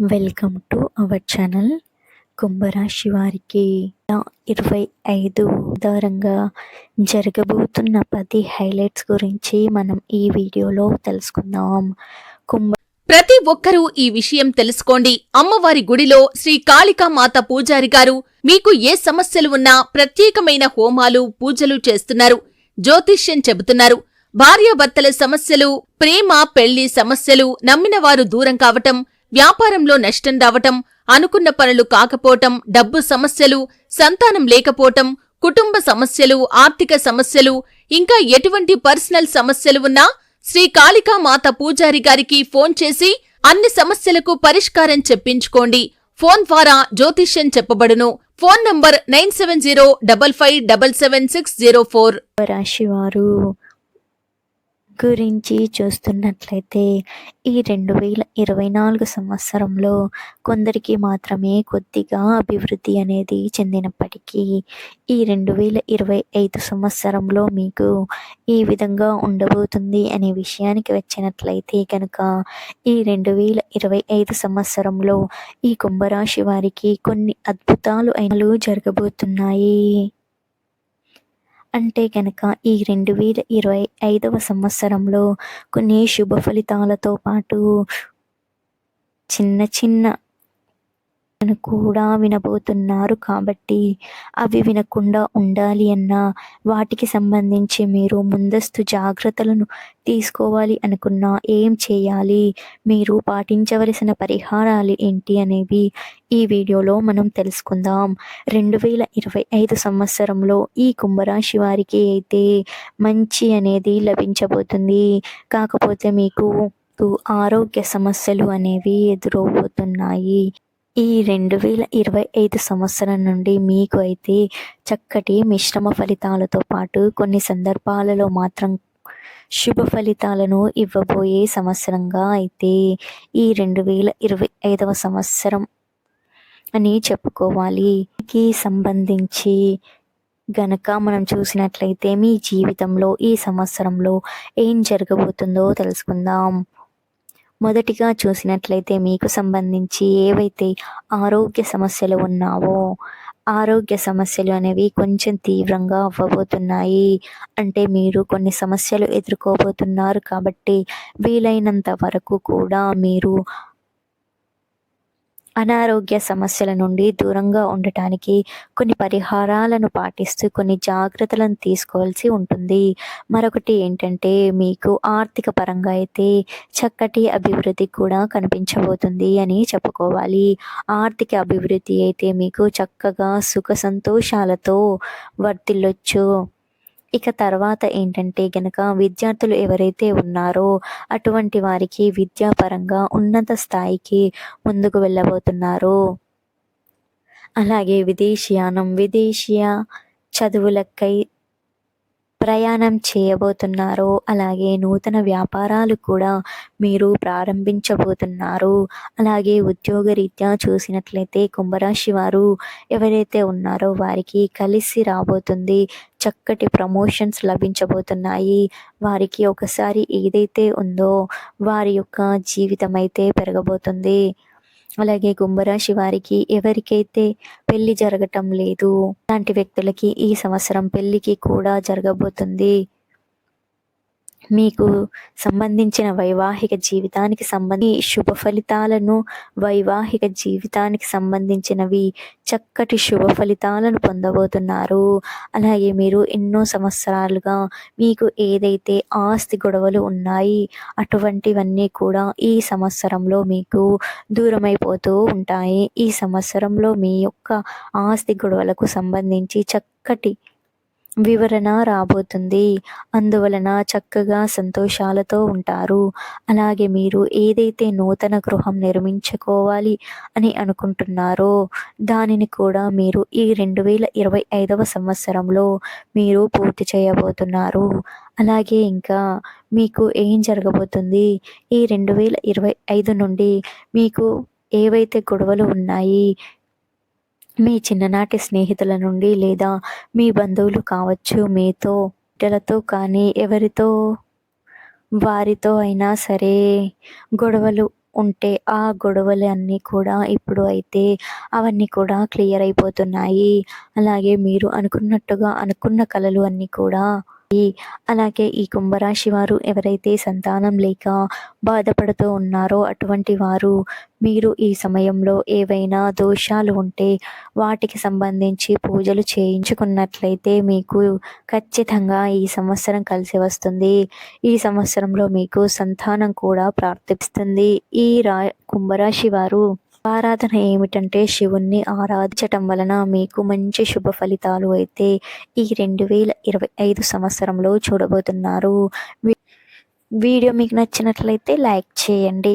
Welcome to our channel కుంభరాశి వారికి ఇరవై ఐదు ఆధారంగా జరగబోతున్న పది హైలైట్స్ గురించి మనం ఈ వీడియోలో తెలుసుకుందాం. కుంభ ప్రతి ఒక్కరూ ఈ విషయం తెలుసుకోండి. అమ్మవారి గుడిలో శ్రీ కాళికా మాత పూజారి గారు మీకు ఏ సమస్యలు ఉన్నా ప్రత్యేకమైన హోమాలు పూజలు చేస్తున్నారు. జ్యోతిష్యం చెబుతున్నారు. భార్యాభర్తల సమస్యలు ప్రేమ పెళ్ళి సమస్యలు నమ్మినవారు దూరం కావటం వ్యాపారంలో నష్టం రావటం అనుకున్న పనులు కాకపోవటం డబ్బు సమస్యలు సంతానం లేకపోవటం కుటుంబ సమస్యలు ఆర్థిక సమస్యలు ఇంకా ఎటువంటి పర్సనల్ సమస్యలు ఉన్నా శ్రీ కాళికామాత పూజారి గారికి ఫోన్ చేసి అన్ని సమస్యలకు పరిష్కారం చెప్పించుకోండి. ఫోన్ ద్వారా జ్యోతిష్యం చెప్పబడును. Phone number nine seven zero double five double seven six zero four. రాశివారు. గురించి చూస్తున్నట్లయితే ఈ రెండు వేల ఇరవై నాలుగు సంవత్సరంలో కొందరికి మాత్రమే కొద్దిగా అభివృద్ధి అనేది చెందినప్పటికీ ఈ రెండు వేల ఇరవై ఐదు సంవత్సరంలో మీకు ఏ విధంగా ఉండబోతుంది అనే విషయానికి వచ్చినట్లయితే కనుక ఈ రెండు వేల ఇరవై ఐదు సంవత్సరంలో ఈ కుంభరాశి వారికి కొన్ని అద్భుతాలు అయినలు జరగబోతున్నాయి. అంటే గనక ఈ రెండు వేల ఇరవై ఐదవ సంవత్సరంలో కొన్ని శుభ ఫలితాలతో పాటు చిన్న చిన్న కూడా వినబోతున్నారు కాబట్టి అవి వినకుండా ఉండాలి అన్న వాటికి సంబంధించి మీరు ముందస్తు జాగ్రత్తలను తీసుకోవాలి అనుకున్నా ఏం చేయాలి? మీరు పాటించవలసిన పరిహారాలు ఏంటి అనేవి ఈ వీడియోలో మనం తెలుసుకుందాం. రెండు వేల ఇరవై ఐదు సంవత్సరంలో ఈ కుంభరాశి వారికి అయితే మంచి అనేది లభించబోతుంది. కాకపోతే మీకు ఆరోగ్య సమస్యలు అనేవి ఎదురవబోతున్నాయి ఈ రెండు వేల ఇరవై ఐదు సంవత్సరం నుండి మీకు అయితే చక్కటి మిశ్రమ ఫలితాలతో పాటు కొన్ని సందర్భాలలో మాత్రం శుభ ఫలితాలను ఇవ్వబోయే సంవత్సరంగా అయితే ఈ రెండు వేల ఇరవై ఐదవ సంవత్సరం అని చెప్పుకోవాలి. సంబంధించి గనక మనం చూసినట్లయితే మీ జీవితంలో ఈ సంవత్సరంలో ఏం జరగబోతుందో తెలుసుకుందాం. మొదటిగా చూసినట్లయితే మీకు సంబంధించి ఏవైతే ఆరోగ్య సమస్యలు ఉన్నావో ఆరోగ్య సమస్యలు అనేవి కొంచెం తీవ్రంగా అవ్వబోతున్నాయి. అంటే మీరు కొన్ని సమస్యలు ఎదుర్కోబోతున్నారు కాబట్టి వీలైనంత వరకు కూడా మీరు అనారోగ్య సమస్యల నుండి దూరంగా ఉండటానికి కొన్ని పరిహారాలను పాటిస్తూ కొన్ని జాగ్రత్తలను తీసుకోవాల్సి ఉంటుంది. మరొకటి ఏంటంటే మీకు ఆర్థిక పరంగా అయితే చక్కటి అభివృద్ధి కూడా కనిపించబోతుంది అని చెప్పుకోవాలి. ఆర్థిక అభివృద్ధి అయితే మీకు చక్కగా సుఖ సంతోషాలతో వర్తిల్లొచ్చు ఇక తర్వాత ఏంటంటే గనక విద్యార్థులు ఎవరైతే ఉన్నారో అటువంటి వారికి విద్యాపరంగా ఉన్నత స్థాయికి ముందుకు వెళ్ళబోతున్నారు. అలాగే విదేశీయానం విదేశీయ చదువులకై ప్రయాణం చేయబోతున్నారు. అలాగే నూతన వ్యాపారాలు కూడా మీరు ప్రారంభించబోతున్నారు. అలాగే ఉద్యోగరీత్యా చూసినట్లయితే కుంభరాశి వారు ఎవరైతే ఉన్నారో వారికి కలిసి రాబోతుంది. చక్కటి ప్రమోషన్స్ లభించబోతున్నాయి. వారికి ఒకసారి ఏదైతే ఉందో వారి యొక్క జీవితం అయితే పెరగబోతుంది. అలాగే కుంభరాశి వారికి ఎవరికైతే పెళ్ళి జరగటం లేదు అలాంటి వ్యక్తులకి ఈ సంవత్సరం పెళ్ళికి కూడా జరగబోతుంది. మీకు సంబంధించిన వైవాహిక జీవితానికి సంబంధి శుభ ఫలితాలను వైవాహిక జీవితానికి సంబంధించినవి చక్కటి శుభ ఫలితాలను పొందబోతున్నారు. అలాగే మీరు ఎన్నో సంవత్సరాలుగా మీకు ఏదైతే ఆస్తి గొడవలు ఉన్నాయి అటువంటివన్నీ కూడా ఈ సంవత్సరంలో మీకు దూరమైపోతూ ఉంటాయి. ఈ సంవత్సరంలో మీ యొక్క ఆస్తి గొడవలకు సంబంధించి చక్కటి వివరణ రాబోతుంది. అందువలన చక్కగా సంతోషాలతో ఉంటారు. అలాగే మీరు ఏదైతే నూతన గృహం నిర్మించుకోవాలి అని అనుకుంటున్నారో దానిని కూడా మీరు ఈ రెండు వేల ఇరవై ఐదవ సంవత్సరంలో మీరు పూర్తి చేయబోతున్నారు. అలాగే ఇంకా మీకు ఏం జరగబోతుంది? ఈ రెండు వేల ఇరవై ఐదు నుండి మీకు ఏవైతే గొడవలు ఉన్నాయి మీ చిన్ననాటి స్నేహితుల నుండి లేదా మీ బంధువులు కావచ్చు మీతో బిడ్డలతో కానీ ఎవరితో వారితో అయినా సరే గొడవలు ఉంటే ఆ గొడవలు అన్నీ కూడా ఇప్పుడు అయితే అవన్నీ కూడా క్లియర్ అయిపోతున్నాయి. అలాగే మీరు అనుకున్నట్టుగా అనుకున్న కళలు అన్నీ కూడా అలాగే ఈ కుంభరాశి వారు ఎవరైతే సంతానం లేక బాధపడుతూ ఉన్నారో అటువంటి వారు మీరు ఈ సమయంలో ఏవైనా దోషాలు ఉంటే వాటికి సంబంధించి పూజలు చేయించుకున్నట్లయితే మీకు ఖచ్చితంగా ఈ సంవత్సరం కలిసి వస్తుంది. ఈ సంవత్సరంలో మీకు సంతానం కూడా ప్రార్థిస్తుంది ఈ రా కుంభరాశి వారు ఆరాధన ఏమిటంటే శివుణ్ణి ఆరాధించటం వలన మీకు మంచి శుభ ఫలితాలు అయితే ఈ రెండు వేల ఇరవై ఐదు సంవత్సరంలో చూడబోతున్నారు. వీడియో మీకు నచ్చినట్లయితే లైక్ చేయండి.